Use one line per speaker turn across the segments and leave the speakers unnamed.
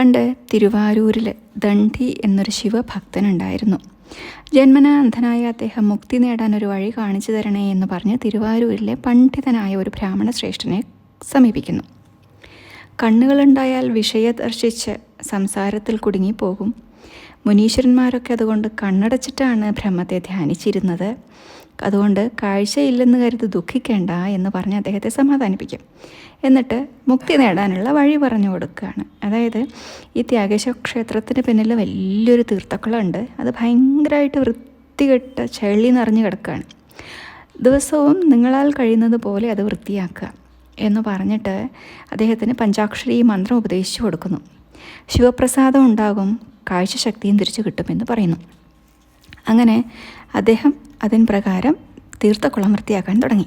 പണ്ട് തിരുവാരൂരിൽ ദണ്ഡി എന്നൊരു ശിവഭക്തനുണ്ടായിരുന്നു. ജന്മനാ അന്ധനായ അദ്ദേഹം മുക്തി നേടാൻ ഒരു വഴി കാണിച്ചു തരണേ എന്ന് പറഞ്ഞ് തിരുവാരൂരിലെ പണ്ഡിതനായ ഒരു ബ്രാഹ്മണ ശ്രേഷ്ഠനെ സമീപിക്കുന്നു. കണ്ണുകളുണ്ടായാൽ വിഷയദർശിച്ച് സംസാരത്തിൽ കുടുങ്ങിപ്പോകും. മുനീശ്വരന്മാരൊക്കെ അതുകൊണ്ട് കണ്ണടച്ചിട്ടാണ് ബ്രഹ്മത്തെ ധ്യാനിച്ചിരുന്നത്. അതുകൊണ്ട് കാഴ്ചയില്ലെന്ന് കരുത് ദുഃഖിക്കേണ്ട എന്ന് പറഞ്ഞ് അദ്ദേഹത്തെ സമാധാനിപ്പിക്കും. എന്നിട്ട് മുക്തി നേടാനുള്ള വഴി പറഞ്ഞു കൊടുക്കുകയാണ്. അതായത് ഈ ത്യാഗേശ്വര ക്ഷേത്രത്തിന് പിന്നിൽ വലിയൊരു തീർത്ഥക്കുളമുണ്ട്. അത് ഭയങ്കരമായിട്ട് വൃത്തികെട്ട ചെളി നിറഞ്ഞു കിടക്കുകയാണ്. ദിവസവും നിങ്ങളാൽ കഴിയുന്നത് പോലെ അത് വൃത്തിയാക്കുക എന്ന് പറഞ്ഞിട്ട് അദ്ദേഹത്തിന് പഞ്ചാക്ഷരി മന്ത്രം ഉപദേശിച്ചു കൊടുക്കുന്നു. ശിവപ്രസാദം ഉണ്ടാകും കാഴ്ചശക്തിയും തിരിച്ചു കിട്ടുമെന്ന് പറയുന്നു. അങ്ങനെ അദ്ദേഹം അതിൻ പ്രകാരം തീർത്ത കുളം വൃത്തിയാക്കാൻ തുടങ്ങി.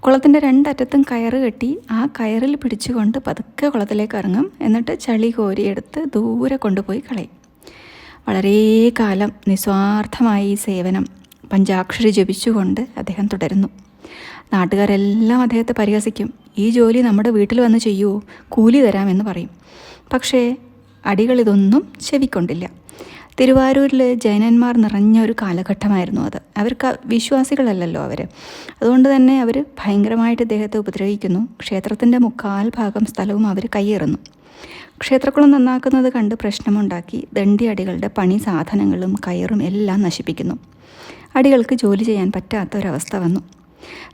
കുളത്തിന്റെ രണ്ടറ്റത്തും കയറ് കെട്ടി ആ കയറിൽ പിടിച്ചുകൊണ്ട് പതുക്കെ കുളത്തിലേക്ക് ഇറങ്ങും. എന്നിട്ട് ചളി കോരിയെടുത്ത് ദൂരെ കൊണ്ടുപോയി കളയും. വളരെ കാലം നിസ്വാർത്ഥമായി ഈ സേവനം പഞ്ചാക്ഷരി ജപിച്ചുകൊണ്ട് അദ്ദേഹം തുടരുന്നു. നാട്ടുകാരെല്ലാം അദ്ദേഹത്തെ പരിഹസിക്കും. ഈ ജോലി നമ്മുടെ വീട്ടിൽ വന്ന് ചെയ്യുമോ കൂലി തരാമെന്ന് പറയും. പക്ഷേ അടികൾ ഇതൊന്നും ചെവിക്കൊണ്ടില്ല. തിരുവാരൂരിൽ ജൈനന്മാർ നിറഞ്ഞ ഒരു കാലഘട്ടമായിരുന്നു അത്. അവർക്ക് വിശ്വാസികളല്ലല്ലോ അവർ അതുകൊണ്ട് തന്നെ അവർ ഭയങ്കരമായിട്ട് ഇദ്ദേഹത്തെ ഉപദ്രവിക്കുന്നു. ക്ഷേത്രത്തിന്റെ മുക്കാൽ ഭാഗം സ്ഥലവും അവർ കയ്യേറുന്നു. ക്ഷേത്രക്കുളം നന്നാക്കുന്നത് കണ്ട് പ്രശ്നമുണ്ടാക്കി ദണ്ഡി അടികളുടെ പണി സാധനങ്ങളും കയറും എല്ലാം നശിപ്പിക്കുന്നു. അടികൾക്ക് ജോലി ചെയ്യാൻ പറ്റാത്ത ഒരവസ്ഥ വന്നു.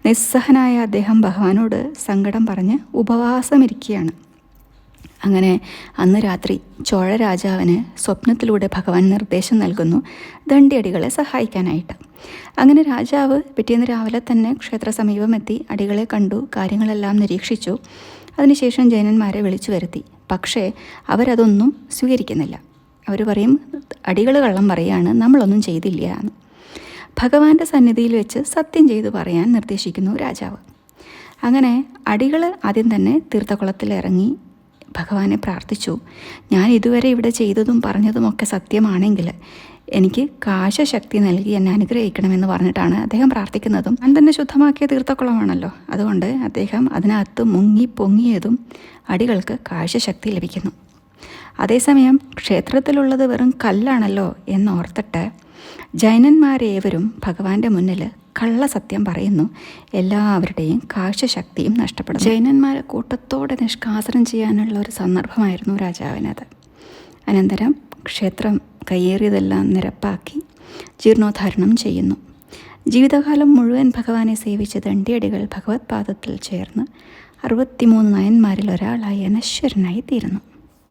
നിസ്സഹനായ അദ്ദേഹം ഭഗവാനോട് സങ്കടം പറഞ്ഞ് ഉപവാസമിരിക്കുകയാണ്. അങ്ങനെ അന്ന് രാത്രി ചോഴ രാജാവിന് സ്വപ്നത്തിലൂടെ ഭഗവാൻ നിർദ്ദേശം നൽകുന്നു ദണ്ഡിയടികളെ സഹായിക്കാനായിട്ട്. അങ്ങനെ രാജാവ് പിറ്റേന്ന് രാവിലെ തന്നെ ക്ഷേത്ര സമീപമെത്തി അടികളെ കണ്ടു കാര്യങ്ങളെല്ലാം നിരീക്ഷിച്ചു. അതിനുശേഷം ജൈനന്മാരെ വിളിച്ചു വരുത്തി. പക്ഷേ അവരതൊന്നും സ്വീകരിക്കുന്നില്ല. അവർ പറയും അടികൾ കള്ളം പറയാണ് നമ്മളൊന്നും ചെയ്തില്ല എന്ന്. ഭഗവാന്റെ സന്നിധിയിൽ വെച്ച് സത്യം ചെയ്തു പറയാൻ നിർദ്ദേശിക്കുന്നു രാജാവ്. അങ്ങനെ അടികൾ ആദ്യം തന്നെ തീർത്ഥക്കുളത്തിൽ ഇറങ്ങി ഭഗവാനെ പ്രാർത്ഥിച്ചു. ഞാൻ ഇതുവരെ ഇവിടെ ചെയ്തതും പറഞ്ഞതുമൊക്കെ സത്യമാണെങ്കിൽ എനിക്ക് കാശശക്തി നൽകി എന്നെ അനുഗ്രഹിക്കണമെന്ന് പറഞ്ഞിട്ടാണ് അദ്ദേഹം പ്രാർത്ഥിക്കുന്നതും. ഞാൻ തന്നെ ശുദ്ധമാക്കിയ തീർത്ഥക്കുളമാണല്ലോ. അതുകൊണ്ട് അദ്ദേഹം അതിനകത്ത് മുങ്ങി പൊങ്ങിയതും അടികൾക്ക് കാശശക്തി ലഭിക്കുന്നു. അതേസമയം ക്ഷേത്രത്തിലുള്ളത് വെറും കല്ലാണല്ലോ എന്നോർത്തിട്ട് ജൈനന്മാരേവരും ഭഗവാന്റെ മുന്നിൽ കള്ളസത്യം പറയുന്നു. എല്ലാവരുടെയും കാഴ്ചശക്തിയും നഷ്ടപ്പെടുന്നു. ജൈനന്മാരെ കൂട്ടത്തോടെ നിഷ്കാസനം ചെയ്യാനുള്ള ഒരു സന്ദർഭമായിരുന്നു രാജാവിനത്. അനന്തരം ക്ഷേത്രം കയ്യേറിയതെല്ലാം നിരപ്പാക്കി ജീർണോദ്ധാരണം ചെയ്യുന്നു. ജീവിതകാലം മുഴുവൻ ഭഗവാനെ സേവിച്ച ദണ്ഡിയടികൾ ഭഗവത് പാദത്തിൽ ചേർന്ന് അറുപത്തിമൂന്ന് നയന്മാരിൽ ഒരാളായി അനശ്വരനായി തീരുന്നു